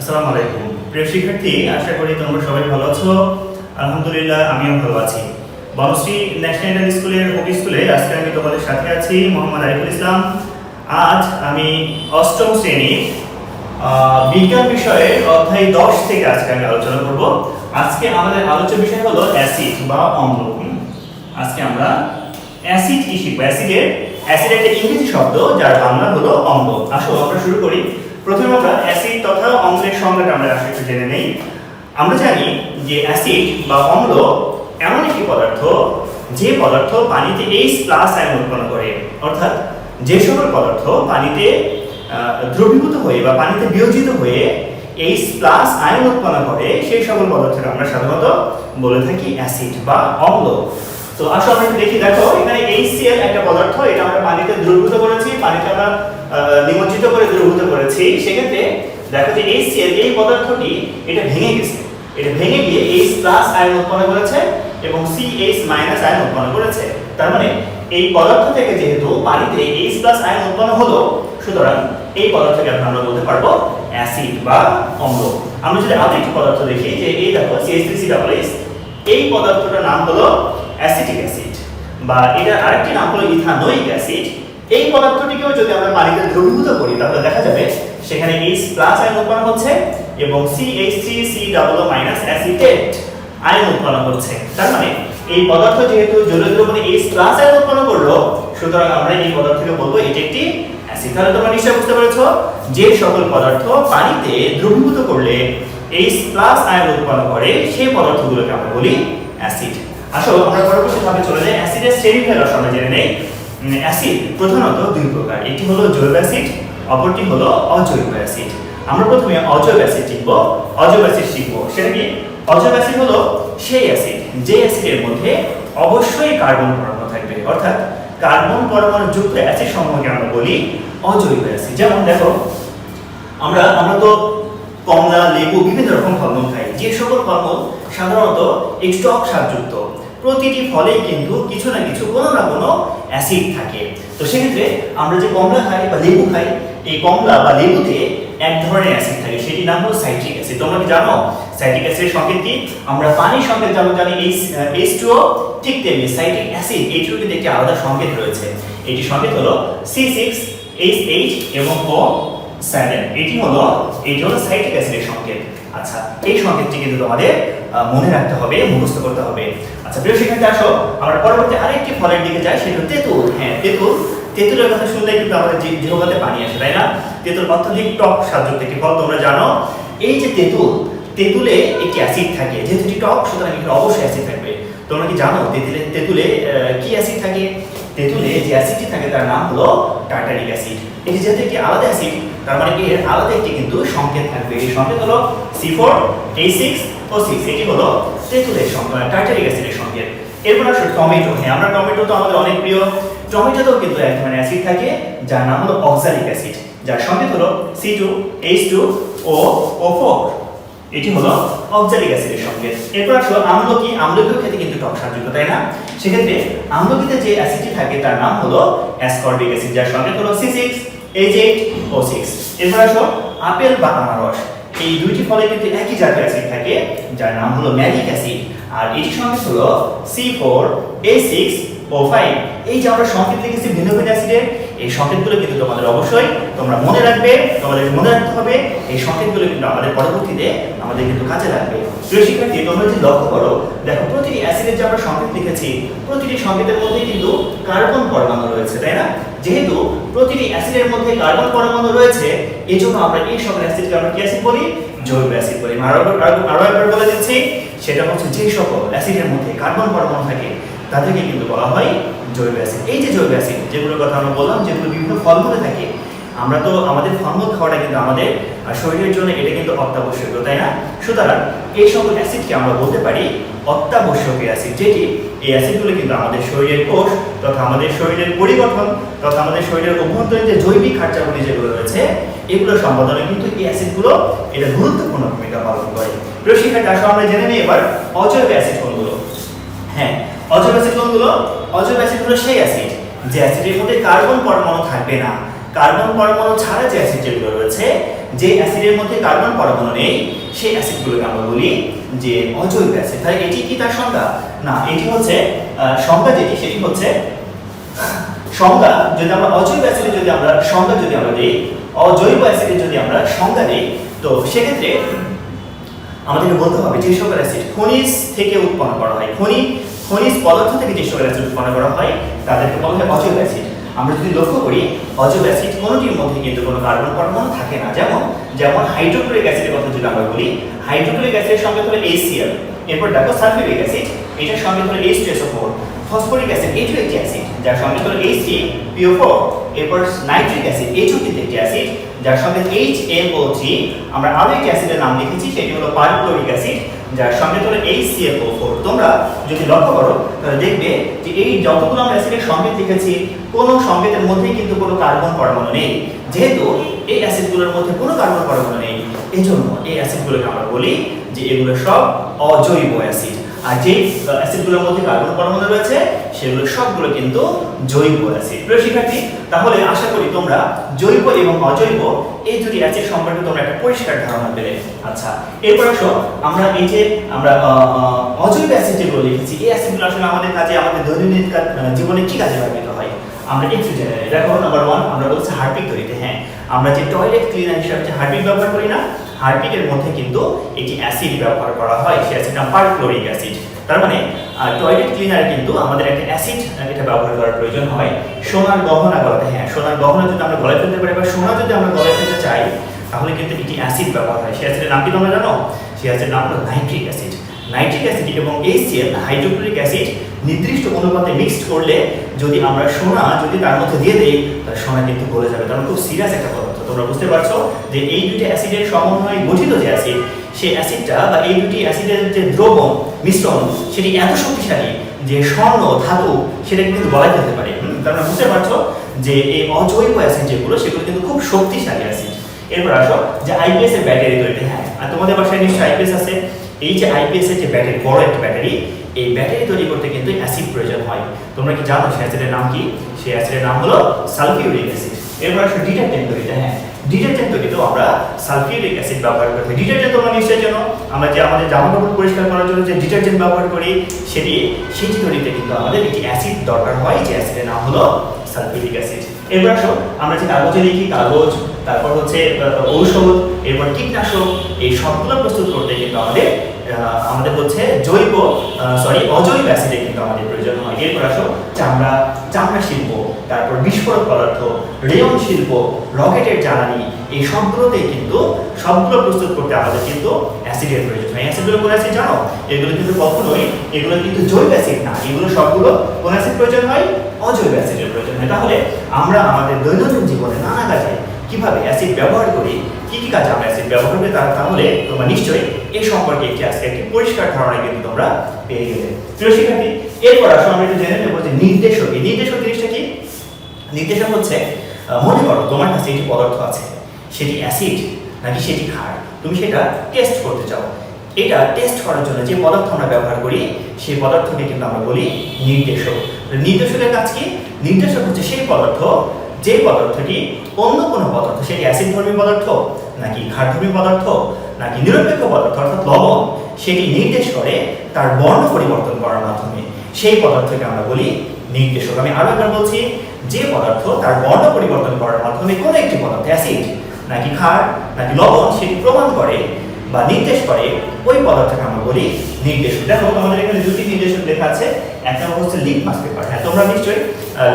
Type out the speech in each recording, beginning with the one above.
আসসালামু আলাইকুম। প্রিয় শিক্ষার্থী, আশা করি তোমরা সবাই ভালো আছো। আলহামদুলিল্লাহ, আমিও ভালো আছি। বনশ্রী ন্যাশনাল স্কুলের হকি স্কুলে আজকে আমি তোমাদের সাথে আছি, মোহাম্মদ আরিফুল ইসলাম। আজ আমি অষ্টম শ্রেণির বিজ্ঞান বিষয়ে অধ্যায় দশ থেকে আজকে আমি আলোচনা করব। আজকে আমাদের আলোচ্য বিষয় হলো অ্যাসিড বা অম্ল। আজকে আমরা অ্যাসিড কি শিখব? অ্যাসিডের, অ্যাসিড একটা ইংরেজি শব্দ, যার বাংলা হলো অম্ল। আসো, আমরা শুরু করি। প্রথমে আমরা অ্যাসিড তথা অম্লের সংজ্ঞাটা আমরা একটু জেনে নেই। আমরা জানি যে অ্যাসিড বা অম্ল এমন একটি পদার্থ যে পদার্থ পানিতে এইচ প্লাস আয়ন উৎপন্ন করে। অর্থাৎ যে সকল পদার্থ পানিতে দ্রবীভূত হয়ে বা পানিতে বিয়োজিত হয়ে এইচ প্লাস আয়ন উৎপন্ন করে, সেই সকল পদার্থকে আমরা সাধারণত বলে থাকি অ্যাসিড বা অম্ল। তো আসলে আমরা দেখি, দেখো, এখানে এইচ একটা পদার্থ, এটা আমরা পানিতে দ্রবীভূত করেছি, পানিতে আমরা নিমজ্জিত করে দ্রবীভূত করেছি, সেক্ষেত্রে দেখো যে HCl এই পদার্থটি এটা ভেঙে গেছে। এটা ভেঙে গিয়ে H প্লাস আয়ন উৎপন্ন করেছে এবং CH মাইনাস আয়ন উৎপন্ন করেছে। তার মানে এই পদার্থ থেকে যেহেতু পানিতে এইচ প্লাস আয়ন উৎপন্ন হলো, সুতরাং এই পদার্থকে আমরা বলতে পারব অ্যাসিড বা অম্ল। আমরা যদি আরও একটি পদার্থ দেখি, যে এই দেখো CH3CH এই পদার্থটার নাম হলো অ্যাসিটিক অ্যাসিড বা এটার আরেকটি নাম হলো ইথানোয়িক অ্যাসিড এই পদার্থটিকেও যদি আমরা পানিতে দ্রবীভূত করি, তাহলে দেখা যাবে সেখানে H আয়ন উৎপন্ন হচ্ছে এবং CH3C double minus acetate ion উৎপন্ন হচ্ছে। তার মানে এই পদার্থ যেহেতু জলীয় দ্রবণে H আয়ন উৎপন্ন করল, সুতরাং আমরা এই পদার্থকে বলব এটি একটি অ্যাসিড তাহলে তোমরা নিশ্চয়ই বুঝতে পেরেছ যে সকল পদার্থ পানিতে দ্রবীভূত করলে H আয়ন উৎপন্ন করে সেই পদার্থগুলোকে আমরা বলি অ্যাসিড আসো, আমরা পরবর্তী ভাবে চলে যাই। অ্যাসিডের শ্রেণীভেদ আমরা জেনে নেই। অ্যাসিড প্রধানত দুই প্রকার। একটি হলো জৈব অ্যাসিড অপরটি হলো অজৈব অ্যাসিড আমরা প্রথমে অজৈব অ্যাসিড শিখব। অজৈব অ্যাসিড শিখব। সেটা কি? অজৈব অ্যাসিড হলো সেই অ্যাসিড যে অ্যাসিডের মধ্যে অবশ্যই কার্বন পরমাণু থাকবে। অর্থাৎ কার্বন পরমাণু যুক্ত অ্যাসিড সমূহকে আমরা বলি অজৈব অ্যাসিড যেমন দেখো, আমরা আমরা তো কমলা, লেবু, বিভিন্ন রকম ফলমূল খাই। যে সকল ফলমূল সাধারণত একটু টক স্বাদযুক্ত প্রতিটি ফলেই কিন্তু কিছু না কিছু, কোনো না কোনো অ্যাসিড থাকে। তো সেক্ষেত্রে আমরা যে কমলা খাই বা লেবু খাই, এই কমলা বা লেবুতে এক ধরনের অ্যাসিড থাকে, সেটির নাম হলো সাইট্রিক অ্যাসিড তোমরা কি জানো? সাইট্রিক অ্যাসিডের সংকেত কি? আমরা পানির সংকেত যেমন জানি এইচ টু ঠিক তেমনি সাইট্রিক অ্যাসিড এইটিরও কিন্তু একটি আলাদা সংকেত রয়েছে। এটি সংকেত হলো সি সিক্স এইচ এইচ এবং ও সেভেন এটি হলো এটি হলো সাইট্রিক অ্যাসিডের সংকেত। আচ্ছা এই সংকেতটি কিন্তু তোমাদের মনে রাখতে হবে, মুখস্থ করতে হবে। আচ্ছা প্রিয় শিক্ষার্থী, আসো, আমরা পরবর্তী আরেকটি ফলের দিকে যাই, সেটা তেঁতুল। হ্যাঁ তেঁতুল, তেঁতুলের কথা শুনলে কিন্তু আমাদের জিহ্বাতে পানি আসে, তাই না? তেঁতুল অত্যধিক টক স্বাদযুক্ত একটি ফল, তোমরা জানো। এই যে তেঁতুল, তেঁতুলে একটি অ্যাসিড থাকে। যেহেতু এটি টক, সুতরাং এখানে অবশ্যই অ্যাসিড থাকবে। তোমরা কি জানো, তেঁতুলে তেঁতুলে কি অ্যাসিড থাকে? তেঁতুলে যে অ্যাসিডটি থাকে, তার নাম হলো টার্টারিক অ্যাসিড। এটি যেহেতু একটি আলাদা অ্যাসিড তার মানে কি? এর আলাদা একটি কিন্তু সংকেত থাকবে। এই সংকেত হলো C four H six O six এটি হলো তেঁতুলের সংকেত টার্টারিক অ্যাসিডের সংকেত। এরপর আসলে টমেটো। হ্যাঁ আমরা টমেটো তো আমাদের অনেক প্রিয়। টমেটোতেও কিন্তু এক ধরনের অ্যাসিড থাকে, যার নাম হলো অক্সালিক অ্যাসিড। যার সংকেত হলো C two H two O O four এটি হলো অক্সালিক অ্যাসিডের সংকেত। এরপর আসলো আমলকি। আমলকিও খেতে কিন্তু টক স্বাদযুক্ত, তাই না? সেক্ষেত্রে আমলকিতে যে অ্যাসিডটি থাকে, তার নাম হলো অ্যাসকর্বিক অ্যাসিড, যার সংকেত হলো সি সিক্স এইচ যে ও সিক্স। এরপর আসো, আপেল বা আনারস। এই দুইটি ফলে কিন্তু একই জাতীয় অ্যাসিড থাকে, যার নাম হলো ম্যালিক অ্যাসিড। আর এটি সংকেত হলো C four, A six O five. এই যে আমরা সংকেত লিখেছি ভিন্ন ভিন্ন অ্যাসিডের এই সংকেতগুলো কিন্তু তোমাদের অবশ্যই তোমরা মনে রাখবে, তোমাদের মনে রাখতে হবে, এই সংকেতগুলো কিন্তু আমাদের পরবর্তীতে আমাদের কিন্তু কাজে লাগবে। প্রিয় শিক্ষার্থী, তোমরা যদি লক্ষ্য করো, দেখো প্রতিটি অ্যাসিডের যে আমরা সংকেত লিখেছি, প্রতিটি সংকেতের মধ্যে কিন্তু কার্বন পরমাণু রয়েছে, তাই না? যেহেতু প্রতিটি অ্যাসিডের মধ্যে কার্বন পরমাণু রয়েছে এই জন্য আমরা এই সকল অ্যাসিডকে আমরা কি অ্যাসিড বলি? জৈব অ্যাসিড বলি। আরও একবার বলে দিচ্ছি, সেটা হচ্ছে যে সকল অ্যাসিডের মধ্যে কার্বন পরমাণু থাকে তাদেরকে কিন্তু বলা হয় জৈব অ্যাসিড। এই যে জৈব অ্যাসিড, যেগুলোর কথা আমরা বললাম, যেগুলো বিভিন্ন ফলমূলে থাকে, আমরা তো আমাদের ফলমূল খাওয়াটা কিন্তু আমাদের শরীরের জন্য এটা কিন্তু অত্যাবশ্যকীয়, তাই না? সুতরাং এই সকল অ্যাসিডকে আমরা বলতে পারি অত্যাবশ্যকীয় অ্যাসিড, যেটি এই অ্যাসিডগুলো কিন্তু আমাদের শরীরের কোষ তথা আমাদের শরীরের পরিগঠন তথা আমাদের শরীরের অভ্যন্তরীণ যে জৈবিক খার্চাগুলি যেগুলো রয়েছে, এগুলো সম্পাদনে কিন্তু এই অ্যাসিডগুলো এটা গুরুত্বপূর্ণ ভূমিকা পালন করে। প্রিয় শিক্ষার্থী আসলে আমরা জেনে নিই এবার অজৈব অ্যাসিড কোনগুলো? হ্যাঁ অজৈব অ্যাসিড কোনগুলো অজৈব অ্যাসিড হলো সেই অ্যাসিড, যে অ্যাসিডের মধ্যে কার্বন পরমাণু থাকবে না। কার্বন পরমাণু ছাড়া যে অ্যাসিড যেগুলো রয়েছে, যে অ্যাসিডের মধ্যে কার্বন পরমাণু নেই, সেই অ্যাসিডগুলোকে আমরা বলি যে অজৈব অ্যাসিড। তাহলে এটি কি তার সংজ্ঞা? না, এটি হচ্ছে সংজ্ঞা যেটি, সেটি হচ্ছে, সংজ্ঞা যদি আমরা অজৈব অ্যাসিডের যদি আমরা, সংজ্ঞা যদি আমরা দিই, অজৈব অ্যাসিডের যদি আমরা সংজ্ঞা দিই, তো সেক্ষেত্রে আমাদেরকে বলতে হবে যে সকল অ্যাসিড খনিজ থেকে উৎপন্ন করা হয়। খনিজ খনিজ পদার্থ থেকে যে সকল অ্যাসিড উৎপন্ন করা হয়, তাদেরকে বলা হয় অজৈব অ্যাসিড। আমরা যদি লক্ষ্য করি, অজৈব অ্যাসিড কোনোটির মধ্যে কিন্তু কোনো কার্বন পরমাণু থাকে না। যেমন যেমন হাইড্রোক্লোরিক অ্যাসিডের কথা যদি আমরা বলি, হাইড্রোক্লোরিক অ্যাসিডের সঙ্গে হলো HCl এরপর দেখো সালফিউরিক অ্যাসিড, এটার সঙ্গে হলো H2SO4 ফসফরিক অ্যাসিড এটিও একটি অ্যাসিড, যার সঙ্গে হলো HCPO4 এরপর নাইট্রিক অ্যাসিড এটিও কিন্তু একটি অ্যাসিড, যার সঙ্গে HMO3 আমরা আরও একটি অ্যাসিডের নাম লিখেছি, সেটি হলো পারক্লোরিক অ্যাসিড। যার সঙ্গে হলো HCFO4 তোমরা যদি লক্ষ্য করো, তাহলে দেখবে যে এই যতগুলো আমরা অ্যাসিডের সংকেত লিখেছি কোনো সংকেতের মধ্যে কিন্তু কোনো কার্বন পরমাণু নেই। যেহেতু এই অ্যাসিডগুলোর মধ্যে কোনো কার্বন পরমাণু নেই এই জন্য এই অ্যাসিডগুলোকে আমরা বলি যে এগুলো সব অজৈব অ্যাসিড আর যে অ্যাসিডগুলোর মধ্যে কার্বন পরমাণু রয়েছে, সেগুলো সবগুলো কিন্তু জৈব অ্যাসিড প্রিয় শিক্ষার্থী, তাহলে আশা করি তোমরা জৈব এবং অজৈব, এই দুটি অ্যাসিড সম্পর্কে তোমরা একটা পরিষ্কার ধারণা পেলে। আচ্ছা এরপর আসো, আমরা এই যে, আমরা অজৈব অ্যাসিড যেগুলো লিখেছি, এই অ্যাসিডগুলো আসলে আমাদের কাজে, আমাদের দৈনন্দিন কা- জীবনে কি কাজে ব্যবহৃত হয়? আমরা একটু জেনে দেখো নাম্বার ওয়ান আমরা বলছি হারপিক তৈরিতে হ্যাঁ। আমরা যে টয়লেট ক্লিনার হিসাবে যে হারপিক ব্যবহার করি না হারপিকের মধ্যে কিন্তু একটি অ্যাসিড ব্যবহার করা হয়, সেই অ্যাসিডটা পারক্লোরিক অ্যাসিড। তার মানে টয়লেট ক্লিনার কিন্তু আমাদের একটা অ্যাসিড এটা ব্যবহার করার প্রয়োজন হয়। সোনার গহনা গলাতে হ্যাঁ সোনার গহনা যদি আমরা গলায় ফেলতে পারি বা সোনা যদি আমরা গলায় ফেলতে চাই, তাহলে কিন্তু এটি অ্যাসিড ব্যবহার হয়। সেই অ্যাসিডের নাম কি তোমরা জানো? সেই অ্যাসিডের নাম হলো নাইট্রিক অ্যাসিড নাইট্রিক অ্যাসিড এবং HCl হাইড্রোক্লোরিক অ্যাসিড নির্দিষ্ট অনুপাতে মিক্সড করলে যদি আমরা সোনা যদি তার মধ্যে দিয়ে দিই তাহলে সোনা কিন্তু গলে যাবে। কারণ খুব সিরিয়াস একটা তোমরা বুঝতে পারছ যে এই দুটি অ্যাসিডের সমন্বয়ে গঠিত যে অ্যাসিড, সেই অ্যাসিডটা বা এই দুটি অ্যাসিডের যে দ্রবণ মিশ্রণ, সেটি এত শক্তিশালী যে স্বর্ণ, ধাতু সেটা কিন্তু গলায় ফেলতে পারে। তোমরা বুঝতে পারছ যে এই অজৈব অ্যাসিড যেগুলো, সেগুলো কিন্তু খুব শক্তিশালী অ্যাসিড। এরপর আসো, যে আইপিএস এর ব্যাটারি তৈরি। হ্যাঁ আর তোমাদের বাসায় নিশ্চয়ই আইপিএস আছে। এই যে আইপিএস এর যে ব্যাটারি, বড় একটা ব্যাটারি, এই ব্যাটারি তৈরি করতে কিন্তু অ্যাসিড প্রয়োজন হয়। তোমরা কি জানো, সেই অ্যাসিডের নাম কি? সেই অ্যাসিডের নাম হলো সালফিউরিক অ্যাসিড। এরপর আসো ডিটারজেন্ট তৈরিতে হ্যাঁ ডিটারজেন্ট তৈরিতেও আমরা সালফিউরিক অ্যাসিড ব্যবহার করি থাকি। ডিটারজেন্ট তোমরা নিশ্চয়ই জানো আমরা যে আমাদের জামা কাপড় পরিষ্কার করার জন্য যে ডিটারজেন্ট ব্যবহার করি, সেটি সেটি তৈরিতে কিন্তু আমাদের একটি অ্যাসিড দরকার হয়, যে অ্যাসিডের নাম হলো সালফিউরিক অ্যাসিড এরপর আসো, আমরা যে কাগজে লিখি, কাগজ, তারপর হচ্ছে ঔষধ, এরপর কীটনাশক, এই সবগুলো প্রস্তুত করতে কিন্তু আমাদের আমাদের হচ্ছে জৈব সরি অজৈব অ্যাসিডে কিন্তু আমাদের প্রয়োজন হয়। এরপর আসো চামড়া চামড়া শিল্প, তারপর বিস্ফোরক পদার্থ, রেয়ন শিল্প, রকেটের জ্বালানি, এই সবগুলোতেই কিন্তু সবগুলো প্রস্তুত করতে আমাদের কিন্তু অ্যাসিডের প্রয়োজন হয়। অ্যাসিডগুলো কোন অ্যাসিড জানো? এগুলো কিন্তু কখনোই, এগুলো কিন্তু জৈব অ্যাসিড না। এগুলো সবগুলো কোন অ্যাসিড প্রয়োজন হয়? অজৈব অ্যাসিডের প্রয়োজন হয়। তাহলে আমরা আমাদের দৈনন্দিন জীবনে নানা কাজে কীভাবে অ্যাসিড ব্যবহার করি, কি কি কাজে আমরা অ্যাসিড ব্যবহার করি, তা তাহলে তোমরা নিশ্চয়ই এই সম্পর্কে একটি আজকে একটি পরিষ্কার ধারণা কিন্তু তোমরা পেয়ে গেলে। প্রিয় শিক্ষার্থী, এরপর আসো আমরা একটু জেনে নেব যে নির্দেশক, এই নির্দেশক জিনিসটা কি? নির্দেশক হচ্ছে মনে করো তোমার কাছে একটি পদার্থ আছে, সেটি অ্যাসিড নাকি সেটি ক্ষার। তুমি সেটা টেস্ট করতে চাও। এটা টেস্ট করার জন্য যে পদার্থ আমরা ব্যবহার করি, সেই পদার্থকে কিন্তু আমরা বলি নির্দেশক। নির্দেশকের কাজ কি? নির্দেশক হচ্ছে সেই পদার্থ যে পদার্থটি অন্য কোনো পদার্থ, সেটি অ্যাসিড ধর্মী পদার্থ, নাকি ক্ষারধর্মী পদার্থ, নাকি নিরপেক্ষ পদার্থ, অর্থাৎ লবণ, সেটি নির্দেশ করে তার বর্ণ পরিবর্তন করার মাধ্যমে। সেই পদার্থকে আমরা বলি নির্দেশক। আমি আরও একবার বলছি, যে পদার্থ তার বর্ণ পরিবর্তন করার মাধ্যমে কোনো একটি পদার্থ অ্যাসিড নাকি ক্ষার, নাকি লবণ, সেটি প্রমাণ করে বা নির্দেশ করে, ওই পদার্থকে আমরা বলি নির্দেশক দেখো, আমাদের এখানে দুটি নির্দেশক লেখা আছে। এক নম্বর হচ্ছে লিটমাস পেপার হ্যাঁ তোমরা নিশ্চয়ই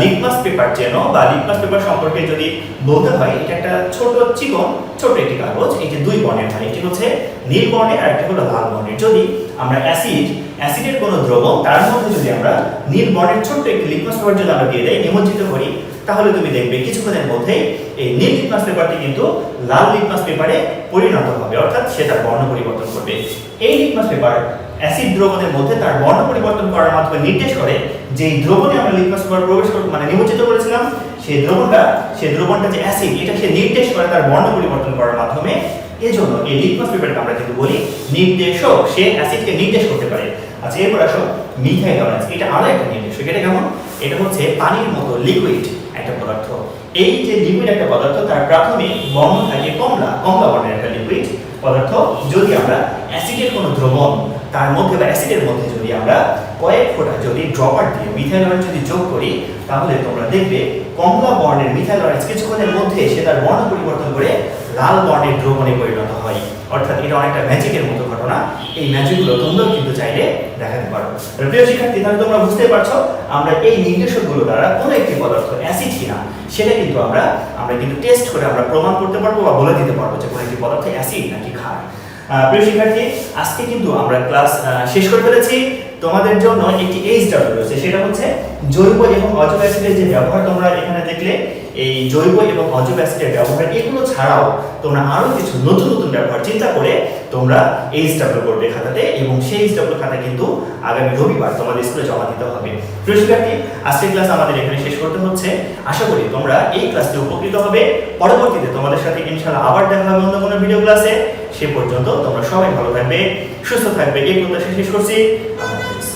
লিটমাস পেপার চেনো বা লিটমাস পেপার সম্পর্কে যদি বলতে হয়, এটা একটা ছোট চিকন, ছোট একটি কাগজ। এই যে দুই বর্ণের হয় একটি হচ্ছে নীল বর্ণের আর একটা হলো লাল বর্ণের। যদি আমরা অ্যাসিড অ্যাসিডের কোনো দ্রবণ, তার মধ্যে যদি আমরা নীল বর্ণের ছোট্ট একটি লিটমাস পেপার যদি আমরা দিয়ে দেই, নিমজ্জিত করি তাহলে তুমি দেখবে কিছুক্ষণের মধ্যেই এই নীল লিটমাস পেপারটি কিন্তু লাল লিটমাস পেপারে পরিণত হবে, অর্থাৎ সে তার বর্ণ পরিবর্তন করবে। এই লিটমাস পেপার অ্যাসিড দ্রবণের মধ্যে তার বর্ণ পরিবর্তন করার মাধ্যমে নির্দেশ করে যে এই দ্রবণে আমরা লিটমাস পেপার প্রবেশ মানে নিমজ্জিত করেছিলাম সেই দ্রবণটা সেই দ্রবণটা যে অ্যাসিড এটা সে নির্দেশ করে তার বর্ণ পরিবর্তন করার মাধ্যমে। এজন্য এই লিটমাস পেপারকে আমরা কিন্তু বলি নির্দেশক। সে অ্যাসিডকে নির্দেশ করতে পারে। আচ্ছা এরপর আসো মিথাইল অ্যামাইড এটা আরও একটা নির্দেশক। এটা কেমন? এটা হচ্ছে পানির মতো লিকুইড একটা পদার্থ। এই যে লিকুইড একটা পদার্থ, তার প্রাথমিক বর্ণ থাকে কমলা। কমলা বর্ণের একটা লিকুইড পদার্থ। যদি আমরা অ্যাসিডের কোনো দ্রবণ, তার মধ্যে বা অ্যাসিডের মধ্যে যদি আমরা কয়েক ফোঁটা যদি ড্রপার দিয়ে মিথাইল যদি যোগ করি, তাহলে তোমরা দেখবে কমলা বর্ণের মিথাইল অয়েল কিছুক্ষণের মধ্যে সে তার বর্ণ পরিবর্তন করে লাল বর্ণের দ্রবণে পরিণত হয়। অর্থাৎ এটা অনেকটা ম্যাজিকের মতো ঘটনা। এই ম্যাজিকগুলো তোমরাও কিন্তু চাইলে দেখাতে পারো। প্রিয় শিক্ষার্থী, তাহলে তোমরা বুঝতে পারছ, আমরা এই নির্দেশকগুলো দ্বারা কোনো একটি পদার্থ অ্যাসিড কিনা, সেটা কিন্তু আমরা আমরা কিন্তু টেস্ট করে আমরা প্রমাণ করতে পারব বা বলে দিতে পারব যে কোনো একটি পদার্থ অ্যাসিড নাকি ক্ষার। প্রিয় শিক্ষার্থী, আজকে কিন্তু আমরা ক্লাস শেষ করে ফেলেছি। তোমাদের জন্য একটি এইচ ডাব্লিউ রয়েছে, সেটা হচ্ছে জৈব এবং অজৈব অ্যাসিডের যে ব্যবহার, তোমরা এখানে দেখলে এই জৈব এবং অজৈব অ্যাসিডের ব্যবহার, এগুলো ছাড়াও তোমরা আরও কিছু নতুন নতুন ব্যবহার, চিন্তা করে তোমরা এইচ ডাব্লিউ করবে খাতাতে এবং সেই এইচ খাতা কিন্তু আগামী রবিবার তোমাদের স্কুলে জমা দিতে হবে। প্রিয় শিক্ষার্থী, আজকের ক্লাস আমাদের এখানে শেষ করতে হচ্ছে। আশা করি তোমরা এই ক্লাসটি উপকৃত হবে। পরবর্তীতে তোমাদের সাথে ইনশাআল্লাহ আবার দেখা হবে অন্য কোনো ভিডিও ক্লাসে সে পর্যন্ত তোমরা সবাই ভালো থাকবে সুস্থ থাকবে। এই প্রত্যাশা শেষ করছি। আল্লাহ হাফেজ।